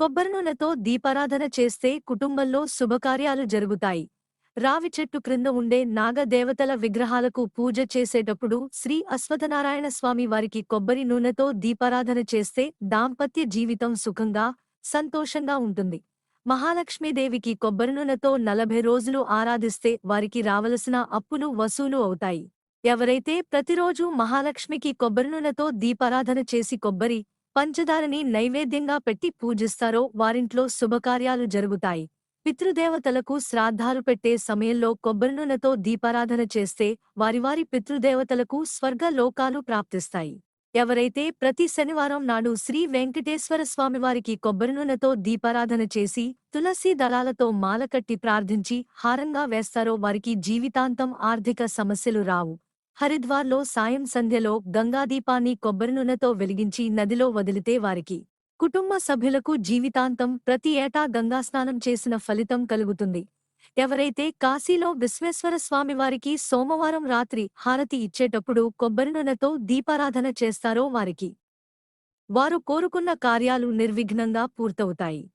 కొబ్బరినూనెతో దీపారాధన చేస్తే కుటుంబంలో శుభకార్యాలు జరుగుతాయి. రావి చెట్టు క్రింద ఉండే నాగదేవతల విగ్రహాలకు పూజ చేసేటప్పుడు శ్రీ అశ్వథనారాయణ స్వామి వారికి కొబ్బరి నూనెతో దీపారాధన చేస్తే దాంపత్య జీవితం సుఖంగా సంతోషంగా ఉంటుంది. మహాలక్ష్మీదేవికి కొబ్బరి నూనెతో నలభై రోజులు ఆరాధిస్తే వారికి రావలసిన అప్పులు వసూలు అవుతాయి. ఎవరైతే ప్రతిరోజు మహాలక్ష్మికి కొబ్బరి నూనెతో దీపారాధన చేసి కొబ్బరి పంచదారని నైవేద్యంగా పెట్టి పూజిస్తారో వారింట్లో శుభకార్యాలు జరుగుతాయి. పితృదేవతలకు శ్రాద్ధాలు పెట్టే సమయంలో కొబ్బరి నూనెతో దీపారాధన చేస్తే వారివారి పితృదేవతలకు స్వర్గ లోకాలు ప్రాప్తిస్తాయి. ఎవరైతే ప్రతి శనివారం నాడు శ్రీ వెంకటేశ్వర స్వామివారికి కొబ్బరి నూనెతో దీపారాధన చేసి తులసి దళాలతో మాలకట్టి ప్రార్థించి హారంగా వేస్తారో వారికి జీవితాంతం ఆర్థిక సమస్యలు రావు. హరిద్వార్లో సాయం సంధ్యలో గంగాదీపాన్ని కొబ్బరి నూనెతో వెలిగించి నదిలో వదిలితే వారికి కుటుంబ సభ్యులకు జీవితాంతం ప్రతి ఏటా గంగాస్నానం చేసిన ఫలితం కలుగుతుంది. ఎవరైతే కాశీలో విశ్వేశ్వర స్వామివారికి సోమవారం రాత్రి హారతి ఇచ్చేటప్పుడు కొబ్బరి నూనెతో దీపారాధన చేస్తారో వారికి వారు కోరుకున్న కార్యాలు నిర్విఘ్నంగా పూర్తవుతాయి.